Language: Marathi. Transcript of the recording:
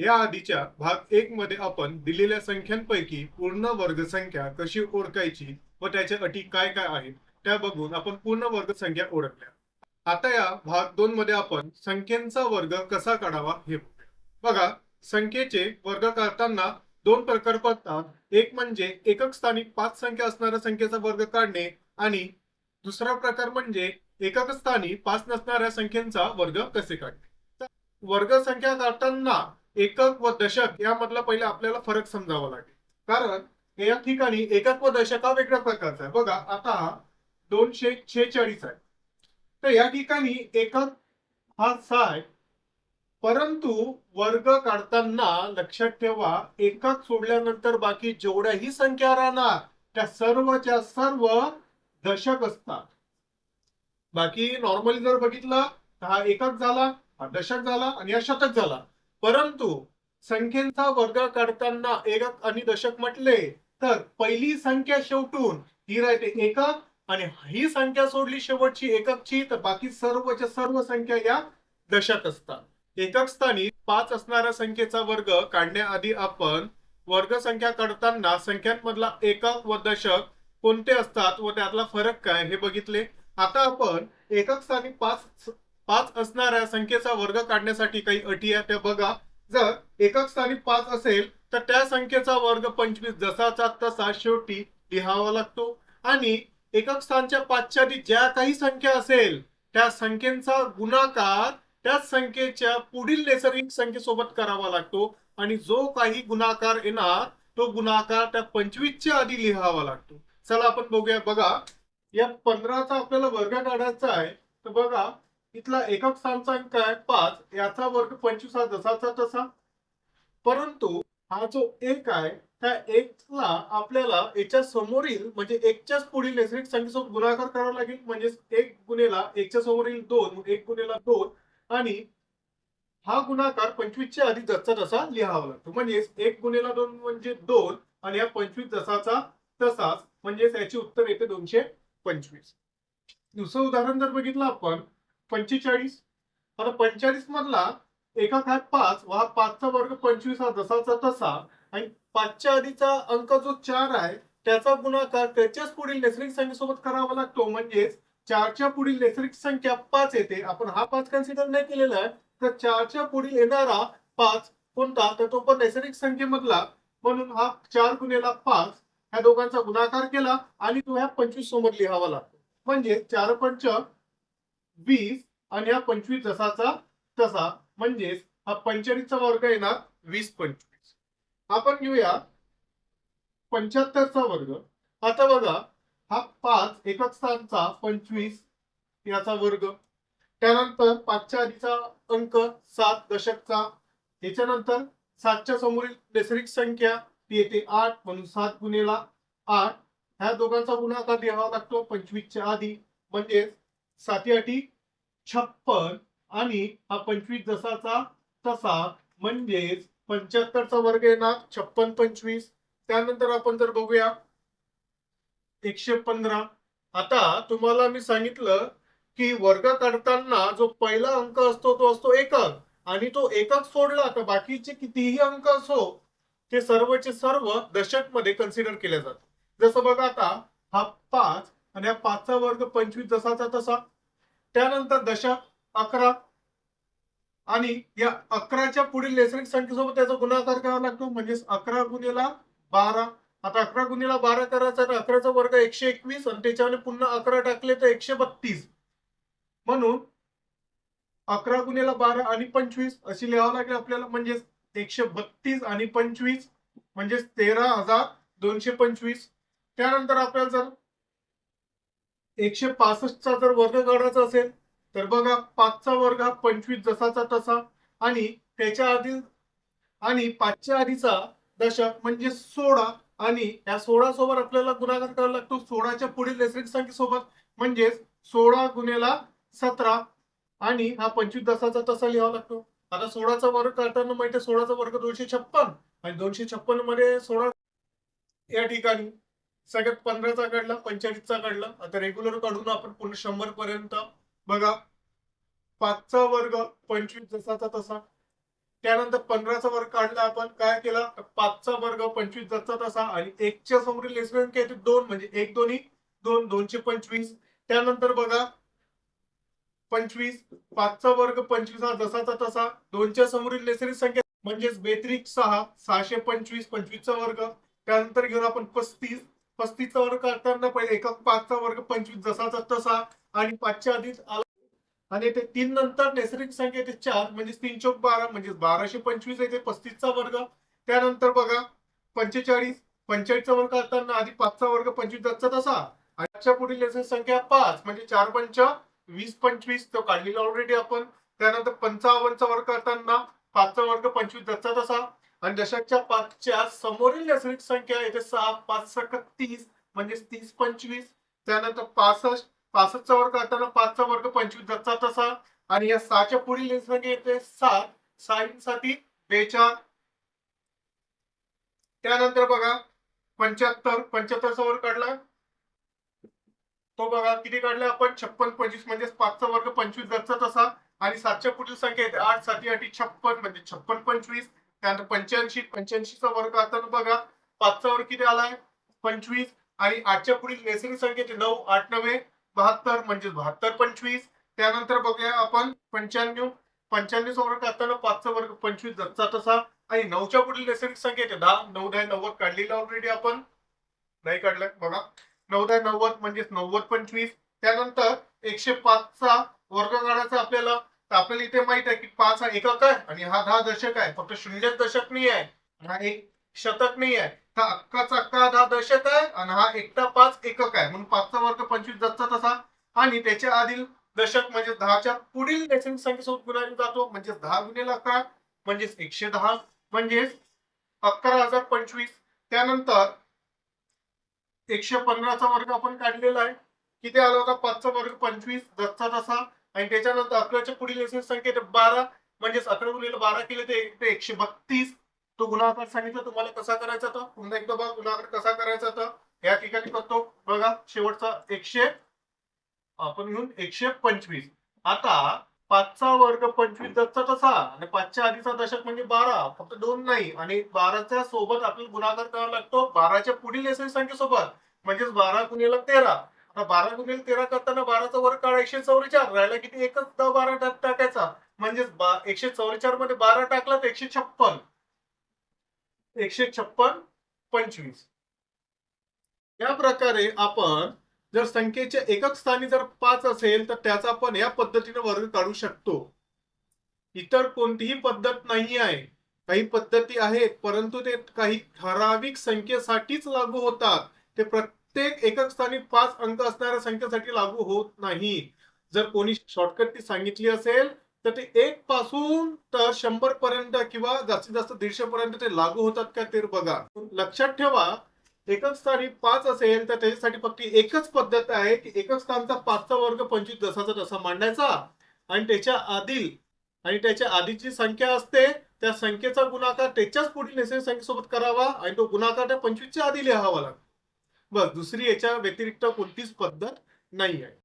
या आधीच्या भाग एक मध्ये आपण दिलेल्या संख्यांपैकी पूर्ण वर्ग संख्या कशी ओळखायची व त्याच्या अटी काय काय आहेत त्या बघून आपण पूर्ण वर्ग संख्या ओळखल्या. आता या भाग दोन मध्ये आपण संख्येचा वर्ग कसा काढावा हे बघा संख्येचे वर्ग करताना दोन प्रकार पडतात. एक म्हणजे एकक स्थानी पाच संख्या असणाऱ्या संख्येचा वर्ग काढणे आणि दुसरा प्रकार म्हणजे एकक स्थानी पाच नसणाऱ्या संख्येचा वर्ग कसे काढणे. वर्ग संख्या काढताना एकक व दशक यामधला पहिले आपल्याला फरक समजावा लागेल. कारण या ठिकाणी एकक व दशक हा वेगळ्या प्रकारचा आहे. बघा आता हा दोनशे छेचाळीस आहे. तर या ठिकाणी एकक हा सहा परंतु वर्ग काढताना लक्षात ठेवा एकक सोडल्यानंतर बाकी जेवढ्याही संख्या राहणार त्या सर्वच्या सर्व दशक असतात. बाकी नॉर्मली जर बघितलं तर हा एकक झाला हा दशक झाला आणि हा शतक झाला. परंतु संख्येचा वर्ग काढताना एकक आणि दशक म्हटले तर पहिली संख्या शेवटून ही राहते एकक आणि ही संख्या सोडली शेवटची एककची तर बाकी सर्वच्या सर्व संख्या या दशक असतात. एकक स्थानी पाच असणाऱ्या संख्येचा वर्ग काढण्याआधी आपण वर्ग संख्या काढताना संख्यांमधला एकक व दशक कोणते असतात व त्यातला फरक काय हे बघितले. आता आपण एकक स्थानी पाच पाच असणाऱ्या संख्येचा वर्ग काढण्यासाठी काही अटी आहेत त्या बघा. जर एकक स्थानी पाच असेल तर त्या संख्येचा वर्ग पंचवीस जसाचा तसा शेवटी लिहावा लागतो. आणि एकक स्थानच्या पाचच्या आधी ज्या काही संख्या असेल त्या संख्येचा गुणाकार त्याच संख्येच्या पुढील नैसर्गिक संख्येसोबत करावा लागतो. आणि जो काही गुणाकार येणार तो गुणाकार त्या पंचवीसच्या आधी लिहावा लागतो. चला आपण बघूया. बघा या पंधराचा आपल्याला वर्ग काढायचा आहे. तर बघा इथला एकक स्थानचा आहे पाच याचा वर्ग पंचवीस हा जसाचा तसा. परंतु हा जो एक आहे त्या एकला आपल्याला याच्या समोरील म्हणजे एकच्याच पुढील नैसर्गिक संख्येसोबत गुणाकार करावा लागेल. म्हणजे एक गुन्हेला एकच्या समोरील दोन एक गुन्हेला दोन आणि हा गुणाकार पंचवीसच्या आधी जसा जसा लिहावा लागतो. म्हणजे एक गुन्हेला दोन म्हणजे दोन आणि हा पंचवीस जसाचा तसाच. म्हणजे याचे उत्तर येते दोनशे पंचवीस. दुसरं उदाहरण जर बघितलं आपण पंचेचाळीस. आता पंचेचाळीस मधला एका आहे पाच व हा पाचचा वर्ग पंचवीस हा जसाचा तसा. आणि पाचच्या आधीचा अंक जो चार आहे त्याचा गुणाकार त्याच्याच पुढील नैसर्गिक संख्येसोबत करावा लागतो. म्हणजेच चारच्या पुढील नैसर्गिक संख्या पाच येते. आपण हा पाच कन्सिडर नाही केलेला आहे. तर चारच्या पुढील येणारा पाच कोणता? तर तो पण नैसर्गिक संख्येमधला. म्हणून हा चार गुन्हेला पाच ह्या दोघांचा गुणाकार केला आणि तो ह्या पंचवीस समोर लिहावा लागतो. म्हणजे चार पंच वीस आणि हा पंचवीस जसाचा तसा. म्हणजेच हा पंचेचाळीसचा वर्ग येणार वीस पंचवीस. आपण घेऊया पंच्याहत्तरचा वर्ग. आता बघा हा पाच एकक स्थानचा पंचवीस याचा वर्ग. त्यानंतर पाचच्या आधीचा अंक सात दशकचा. त्याच्यानंतर सातच्या समोरील नैसर्गिक संख्या ती येते आठ म्हणून सात गुन्हेला आठ. ह्या दोघांचा गुन्हा आता द्यावा लागतो पंचवीसच्या आधी. म्हणजेच साती आठी छप्पन आणि हा पंचवीस जसाचा तसा म्हणजेच पंच्याहत्तरचा वर्ग येणार छप्पन पंचवीस. त्यानंतर आपण जर बघूया एकशे पंधरा. आता तुम्हाला मी सांगितलं की वर्ग काढताना जो पहिला अंक असतो तो असतो एकक. आणि तो एकक सोडला तर बाकीचे कितीही अंक असो ते सर्वचे सर्व दशकमध्ये कन्सिडर केले जातात. जसं बघा आता हा पाच आणि हा पाचचा वर्ग पंचवीस जसाचा तसा. त्यानंतर दशा अकरा आणि या अकराच्या पुढील नैसर्गिक संख्येसोबत त्याचा गुणाकार करावा लागतो. म्हणजेच अकरा गुन्हेला बारा. आता अकरा गुन्हेला बारा करायचा तर अकराचा वर्ग एकशे एकवीस आणि त्याच्यावर पुन्हा अकरा टाकले तर एकशे बत्तीस. म्हणून अकरा गुन्हेला बारा आणि पंचवीस अशी लिहावं लागेल आपल्याला. म्हणजेच एकशे बत्तीस आणि पंचवीस म्हणजेच तेरा हजार दोनशे पंचवीस. त्यानंतर आपल्याला जर एकशे पासष्टचा जर वर्ग काढायचा असेल तर बघा पाचचा वर्ग हा पंचवीस जसाचा तसा आणि त्याच्या आधी आणि पाचच्या आधीचा दशक म्हणजे सोळा आणि या सोळा सोबत आपल्याला गुणाकार करावा लागतो. सोळाच्या पुढील नैसर्गिक संख्येसोबत म्हणजेच सोळा गुन्हेला सतरा आणि हा पंचवीस दसाचा तसा लिहावा लागतो. आता सोळाचा वर्ग काढताना माहिती सोळाचा वर्ग दोनशे छप्पन आणि दोनशे छप्पनमध्ये सोळा या ठिकाणी सगळ्यात पंधराचा काढला पंचेचाळीसचा काढला आता रेग्युलर काढून आपण पुन्हा शंभर पर्यंत बघा पाचचा वर्ग पंचवीस जसाचा तसा. त्यानंतर पंधराचा वर्ग काढला आपण काय केला? पाचचा वर्ग पंचवीस जसा तसा आणि एकच्या समोरील लेसर संख्या दोन म्हणजे एक दोन्ही दोन दोनशे पंचवीस. त्यानंतर बघा पंचवीस. पाचचा वर्ग पंचवीस हा जसाचा तसा. दोनच्या समोरील लेसरी संख्या म्हणजेच बेत्रिक सहा सहाशे पंचवीस पंचवीसचा वर्ग. त्यानंतर घेऊन आपण पस्तीस. पस्तीसचा वर्ग करताना पहिले एकक पाचचा वर्ग पंचवीस जसाचा तसा. आणि पाचच्या आधीच आला. आणि ते तीन नंतर नैसर्गिक संख्या येते चार म्हणजे तीन चौक बारा म्हणजे बाराशे पंचवीस येते पस्तीसचा वर्ग. त्यानंतर बघा पंचेचाळीस पंचेचाळीसचा वर्ग करताना आधी पाचचा वर्ग पंचवीस जसचा तसा. आणि आजच्या पुढील लेसन संख्या पाच म्हणजे चार पंच वीस पंचवीस तो काढलेला ऑलरेडी आपण. त्यानंतर पंचावन्नचा वर्ग करताना पाचचा वर्ग पंचवीस जसचा तसा. आणि दशकच्या पाचच्या समोरील नैसर्गिक संख्या येते सहा पाच सक तीस म्हणजे तीस पंचवीस. त्यानंतर पासष्ट पासष्टचा वर्ग करताना पाचचा वर्ग पंचवीस जसचा तसा. आणि या सहाच्या पुढील संख्या येते म्हणजे सात साठी बेचार त्यानंतर बघा पंच्याहत्तर पंच्याहत्तरचा वर्ग काढला. तो बघा किती काढला आपण? छप्पन पंचवीस म्हणजे पाचचा वर्ग पंचवीस जसचा तसा. आणि सातच्या पुढील संख्या येते आठसाठी आठ छप्पन म्हणजे छप्पन पंचवीस. त्यानंतर पंच्याऐंशी पंच्याऐंशीचा वर्ग आता बघा पाचचा वर्ग किती आलाय? पंचवीस. आणि आजच्या पुढील नैसर्गिक संख्येचे नऊ आठ नव्हे बहात्तर म्हणजे बहात्तर पंचवीस. त्यानंतर बघूया आपण पंच्याण्णव. पंच्याण्णव वर्ग करताना पाचचा वर्ग पंचवीस जसा तसा. आणि नऊच्या पुढील नैसर्गिक संख्येचे दहा नऊ दहा नव्वद काढलेला ऑलरेडी आपण. नाही काढलाय बघा. नऊ दहा नव्वद म्हणजेच नव्वद पंचवीस. त्यानंतर एकशे पाचचा वर्ग काढायचा आपल्याला. तर आपल्याला इथे माहीत आहे की पाच हा एकक आहे आणि हा दहा दशक आहे. फक्त शून्य दशक नाही आहे. हा एक शतक नाही आहे. हा अक्काचा अक्का दहा दशक आहे आणि हा एकटा पाच एकक आहे. म्हणून पाचचा वर्ग पंचवीस जसचा तसा. आणि त्याच्या आधील दशक म्हणजे दहाच्या पुढील दशक संख्येसोबत गुणाकार जातो. म्हणजे दहा गुणिले अकरा म्हणजेच एकशे दहा म्हणजेच अकरा हजार पंचवीस. त्यानंतर एकशे पंधराचा वर्ग आपण काढलेला आहे. किती आला होता? पाचचा वर्ग पंचवीस दसचा तसा. आणि त्याच्यानंतर अकराच्या पुढील नैसर्गिक संख्या बारा. म्हणजेच अकरा गुणिले बारा केले ते एकशे बत्तीस. तो गुणाकार सांगितला. तुम्हाला कसा करायचा तर पुन्हा एकदा बघा गुणाकार कसा करायचा तर या ठिकाणी करतो बघा शेवटचा एकशे. आपण घेऊन एकशे पंचवीस. आता पाचचा वर्ग पंचवीस दसचा तसा आणि पाचच्या आधीचा दशक म्हणजे बारा. फक्त दोन नाही. आणि बाराच्या सोबत आपल्याला गुणाकार करावा लागतो. बाराच्या पुढील नैसर्गिक संख्येसोबत. म्हणजेच बारा गुणिला तेरा. आता बारा गुणिले तेरा करताना बाराचा वर्ग काढा एकशे चौवेचार राहिला किती? एकच द बारा टाकायचा. म्हणजेच एकशे चौवेचारमध्ये बारा टाकला तर एकशे छप्पन. एकशे छप्पन पंचवीस. या प्रकारे आपण जर संख्येच्या एकक स्थानी जर पाच असेल तर त्याचा आपण या पद्धतीने वर्ग काढू शकतो. इतर कोणतीही पद्धत नाही आहे. काही पद्धती आहेत परंतु ते काही ठराविक संख्येसाठीच लागू होतात. ते प्रत्येक एकक स्थानी पाच अंक असणाऱ्या संख्येसाठी लागू होत नाही. जर कोणी शॉर्टकट ती सांगितली असेल तर ते एक पासून तर शंभर पर्यंत किंवा जास्तीत जास्त दीडशे पर्यंत ते लागू होतात का ते बघा. लक्षात ठेवा एकक स्थानी पाच असेल तर त्याच्यासाठी फक्त एकच पद्धत आहे की एकक स्थानचा पाचचा वर्ग पंचवीस जसाचा तसा मांडायचा आणि त्याच्या आधी आणि त्याच्या आधीची संख्या असते त्या संख्येचा गुणाकार त्याच्याच पुढील नैसर्गिक संख्येसोबत करावा आणि तो गुणाकार त्या पंचवीसच्या आधी लिहावा लागतो. बस दुसरी याच्या व्यतिरिक्त कोणतीच पद्धत नाही आहे